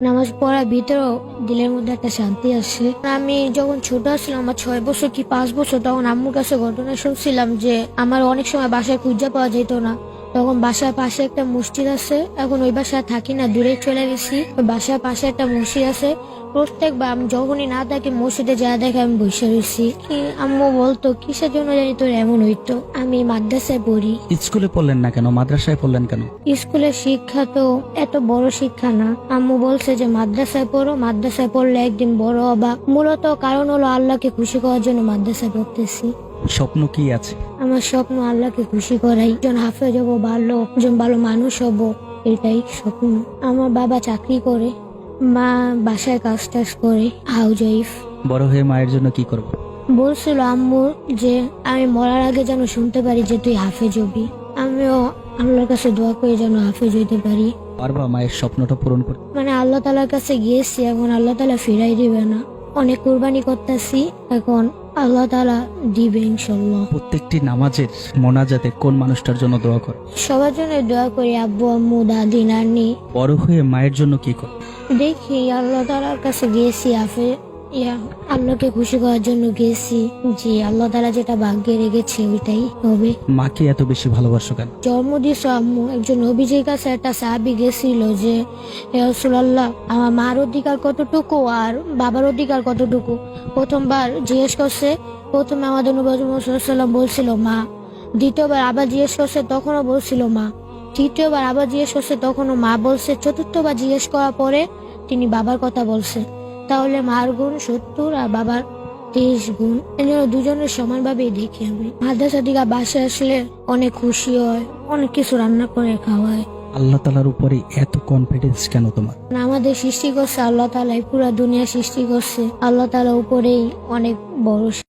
নামাজ পড়ার ভিতরেও দিলের মধ্যে একটা শান্তি আসে। আমি যখন ছোট ছিলাম আমার ছয় বছর কি পাঁচ বছর, তখন আম্মুর কাছে ঘটনা শুনছিলাম যে, আমার অনেক সময় বাসায় খুঁজে পাওয়া যেত না। তখন বাসার পাশে একটা মসজিদ আছে। এখন ওই বাসায় থাকি না দূরে চলে গেছি। ওই বাসার পাশে একটা মসজিদ আছে। প্রত্যেকবার আমি যখনই না থাকি মসজিদে যা দেখে আমি বসে রয়েছি। আম্মু বলতো কিসের জন্য জানি তোর এমন হইতো? আমি মাদ্রাসায় পড়ি। স্কুলে পড়লেন না কেন? মাদ্রাসায় পড়লেন কেন? স্কুলের শিক্ষা তো এত বড় শিক্ষা না। আম্মু বলছে যে মাদ্রাসায় পড়ো মাদ্রাসায় পড়লে একদিন বড় হবা। মূলত কারণ হলো আল্লাহকে খুশি করার জন্য মাদ্রাসায় পড়তেছি। স্বপ্ন কি আছে? আমার স্বপ্ন আল্লাহকে খুশি করাই। একজন হাফেজ হব ভালো একজন ভালো মানুষ হব এটাই স্বপ্ন। আমার বাবা চাকরি করে মা বাসায় কাজ টাজ করে হাউস ওয়াইফ বড় হয়ে মায়ের জন্য কি করব? বলছিল আম্মু যে আমি মরার আগে যেন শুনতে পারি যে তুই হাফেজ হবি। আমিও আল্লাহর কাছে দোয়া করে যেন হাফেজ হইতে পারি। পারবা মায়ের স্বপ্নটা পূরণ করতে? মানে আল্লাহ তালার কাছে গিয়েছি এখন আল্লাহ তালা ফিরাই দিবে না। অনেক কুরবানি করতেছি এখন আল্লাহ তালা দিবে ইনশাল্লাহ প্রত্যেকটি নামাজের মোনাজাতে কোন মানুষটার জন্য দোয়া করে? সবার জন্য দোয়া করি আব্বু আম্মু দাদি নানি। বড় হয়ে মায়ের জন্য কি করে? দেখি আল্লাহ তালার কাছে গিয়েছি আফে ইয়া আল্লাহকে খুশি করার জন্য গিয়েছি যে আল্লাহ তালা যেটা ভাগ্যে রেখেছে ওইটাই হবে। মাকে এত বেশি ভালোবাসো কেন? জন্ম দিয়েছ আম্মু। একজন অভিজির কাছে একটা সাহাবি গেছিল যে রসুল্লাহ আমার মার অধিকার কতটুকু আর বাবার অধিকার কতটুকু? প্রথমবার জিজ্ঞেস করছে। প্রথমে আমাদের নবীলাম বলছিল মা। দ্বিতীয়বার আবার জিজ্ঞেস করছে তখনও বলছিল মা? তৃতীয়বার আবার জিজ্ঞেস করছে তখনও মা? বলছে। চতুর্থবার জিজ্ঞেস করার পরে তিনি বাবার কথা বলছে। তাহলে মার গুণ সত্তর আর বাবার তেইশ গুণ। এজন্য দুজনের সমানভাবে দেখি আমি মাদ্রাসা দিকে বাসে আসলে অনেক খুশি হয় অনেক কিছু রান্না করে খাওয়ায়। আল্লাহ তালার উপরে এত কনফিডেন্স কেন তোমার? আমাদের সৃষ্টি করছে আল্লাহ তালাই পুরা দুনিয়া সৃষ্টি করছে। আল্লাহ তালা উপরেই অনেক বড়